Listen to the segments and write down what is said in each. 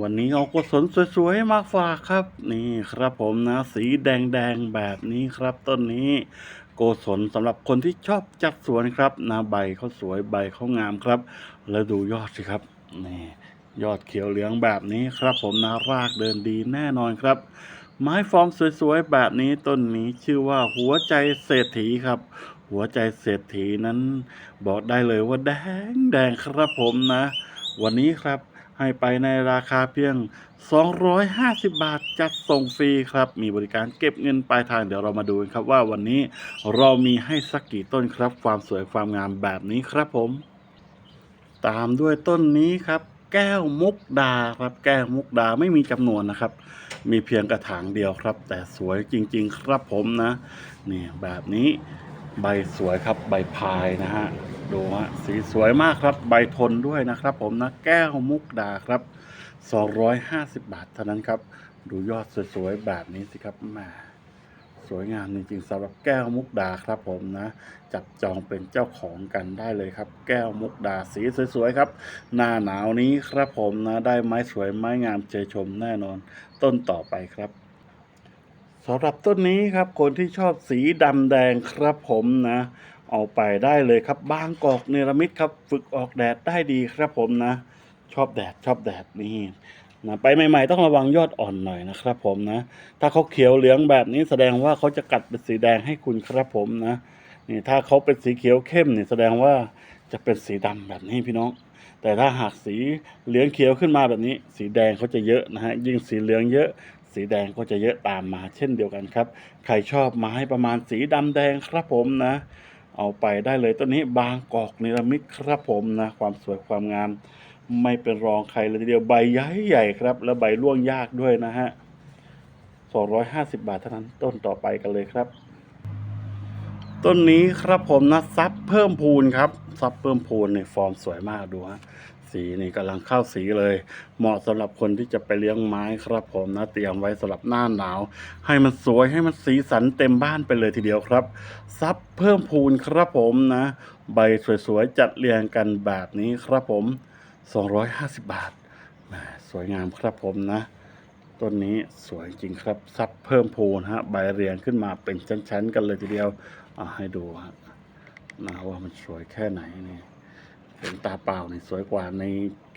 วันนี้เอากุศลสวยๆมาฝากครับ นี่ครับผมนะ สีแดงๆแบบนี้ครับต้นนี้ โกศลสำหรับคนที่ชอบจัดสวนครับนะใบเขาสวยใบเขางามครับ แล้วดูยอดสิครับนี่ยอดเขียวเหลืองแบบนี้ครับ ผมนะรากเดินดีแน่นอนครับ ไม้ฟอร์มสวยๆแบบนี้ต้นนี้ชื่อว่าหัวใจเศรษฐีครับหัวใจเศรษฐีนั้นบอกได้เลยว่าแดงแดงครับผมนะ วันนี้ครับ ให้ไปในราคาเพียง 250 บาทจัดส่งฟรีครับ มีบริการเก็บเงินปลายทางเดี๋ยวเรามาดูกันครับว่าวันนี้เรามีให้สักกี่ต้นครับ ความสวยความงามแบบนี้ครับผม ตามด้วยต้นนี้ครับ แก้วมุกดาครับ แก้วมุกดาไม่มีจำนวนนะครับ มีเพียงกระถางเดียวครับ แต่สวยจริง ๆ ครับผมนะ นี่แบบนี้ใบสวยครับใบพายนะฮะ ดูฮะสีสวยมากครับ ใบทนด้วยนะครับผมนะ แก้วมุกดาครับ 250 บาทเท่านั้นครับ ดูยอดสวยๆ แบบนี้สิครับแม่สวยงามจริงๆสำหรับแก้วมุกดาครับผมนะ จับจองเป็นเจ้าของกันได้เลยครับ แก้วมุกดาสีสวยๆครับ หน้าหนาวนี้ครับผมนะได้ไม้สวยไม้งามเจชมแน่นอน ต้นต่อไปครับสำหรับต้นนี้ครับคนที่ชอบสีดำแดงครับผมนะ เอาไปได้เลยครับ บางกอกเนรมิตครับ ฝึกออกแดดได้ดีครับผมนะ ชอบแดดชอบแดดนี่นะไปใหม่ ๆ ต้องระวังยอดอ่อนหน่อยนะครับผมนะ ถ้าเขาเขียวเหลืองแบบนี้แสดงว่าเขาจะกัดเป็นสีแดงให้คุณครับผมนะนี่ถ้าเขาเป็นสีเขียวเข้มนี่แสดงว่าจะเป็นสีดำแบบนี้พี่น้อง แต่ถ้าหากสีเหลืองเขียวขึ้นมาแบบนี้ สีแดงเขาจะเยอะนะฮะยิ่งสีเหลืองเยอะ สีแดงก็จะเยอะตามมาเช่นเดียวกันครับ ใครชอบไม้ประมาณสีดำแดงครับผมนะ เอาไปได้เลยต้นนี้บางกอกนิรมิตครับผมนะความสวยความงาม ไม่เป็นรองใครเลยทีเดียวใบใหญ่ใหญ่ครับ และใบร่วงยากด้วยนะฮะ250 บาทเท่านั้นต้นต่อไปกันเลยครับ ต้นนี้ครับผมนะซับเพิ่มพูนครับซับเพิ่มพูนเนฟอร์มสวยมากดูฮะ สีนี่กำลังเข้าสีเลย เหมาะสำหรับคนที่จะไปเลี้ยงไม้ครับผมนะเตรียมไว้สำหรับหน้าหนาว ให้มันสวยให้มันสีสันเต็มบ้านไปเลยทีเดียวครับซับเพิ่มพูนครับผมนะ ใบสวยๆจัดเรียงกันแบบนี้ครับผม 250 บาทแหมสวยงามครับผมนะต้นนี้สวยจริงครับซับเพิ่มพูนฮะใบเรียงขึ้นมาเป็นชั้นๆ กันเลยทีเดียวอะให้ดูฮะนะว่ามันสวยแค่ไหนนี่ เห็นตาเปล่านี่สวยกว่าใน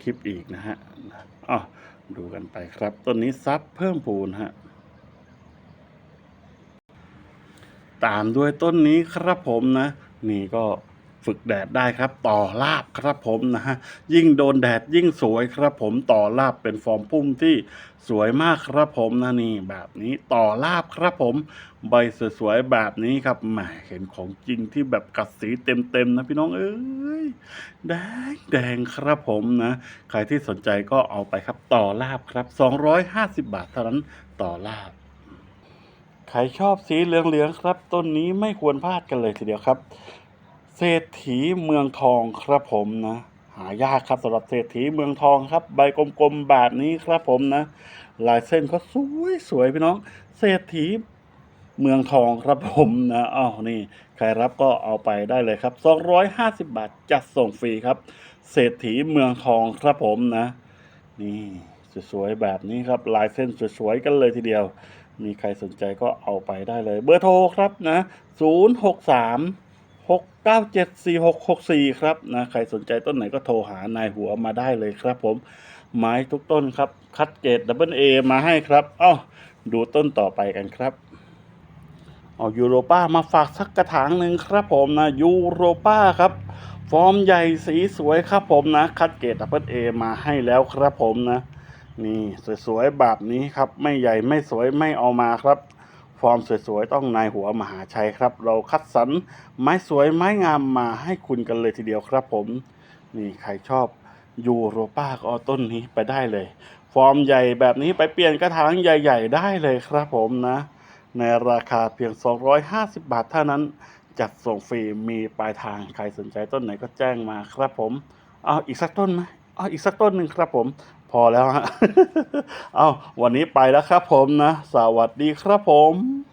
คลิปอีกนะฮะอ๋อดูกันไปครับ ต้นนี้ซับเพิ่มพูนฮะตามด้วยต้นนี้ครับผมนะ นี่ก็ ฝึกแดดได้ครับ ต่อลาบครับผมนะฮะยิ่งโดนแดดยิ่งสวยครับผมต่อลาบเป็นฟอร์มพุ่มที่สวยมากครับผมนะนี่แบบนี้ต่อลาบครับผม ใบสวยๆแบบนี้ครับแหมเห็นของจริงที่แบบกัดสีเต็มๆนะพี่น้องเอ้ยแดงแดงครับผมนะใครที่สนใจก็เอาไปครับต่อลาบครับ 250 บาทเท่านั้นต่อลาบใครชอบสีเหลืองๆครับ ต้นนี้ไม่ควรพลาดกันเลยทีเดียวครับ เศรษฐีเมืองทองครับผมนะ หายากครับสำหรับเศรษฐีเมืองทองครับ ใบกลมๆแบบนี้ครับผมนะ ลายเส้นเขาสวยสวยพี่น้อง เศรษฐีเมืองทองครับผมนะอ้าวนี่ ใครรับก็เอาไปได้เลยครับ 250 บาทจัดส่งฟรีครับ เศรษฐีเมืองทองครับผมนะ นี่สวยๆแบบนี้ครับลายเส้นสวยๆกันเลยทีเดียว มีใครสนใจก็เอาไปได้เลย เบอร์โทรครับนะ 063 6974664 ครับนะใครสนใจต้นไหนก็โทรหานายหัวมาได้เลยครับผมไม้ทุกต้นครับ คัดเกรดดับเบิลเอมาให้ครับอ้าดูต้นต่อไปกันครับเอายูโรป้ามาฝากสักกระถางหนึ่งครับผมนะยูโรป้าครับ ฟอร์มใหญ่สีสวยครับผมนะ คัดเกรดดับเบิลเอมาให้แล้วครับผมนะ นี่สวยๆแบบนี้ครับ ไม่ใหญ่ไม่สวยไม่เอามาครับ ฟอร์มสวยๆ ต้องนายหัวมหาชัยครับ เราคัดสรรไม้สวยไม้งามมาให้คุณกันเลยทีเดียวครับผม นี่ใครชอบยูโรป้าก็เอาต้นนี้ไปได้เลย ฟอร์มใหญ่แบบนี้ไปเปลี่ยนกระถางใหญ่ ๆ ได้เลยครับผมนะ ในราคาเพียง 250 บาทเท่านั้น จัดส่งฟรีมีปลายทางใครสนใจต้นไหนก็แจ้งมาครับผม เอาอีกสักต้นไหมเอาอีกสักต้นหนึ่งครับผม พอแล้วฮะ เอาวันนี้ไปแล้วครับผมนะ สวัสดีครับผม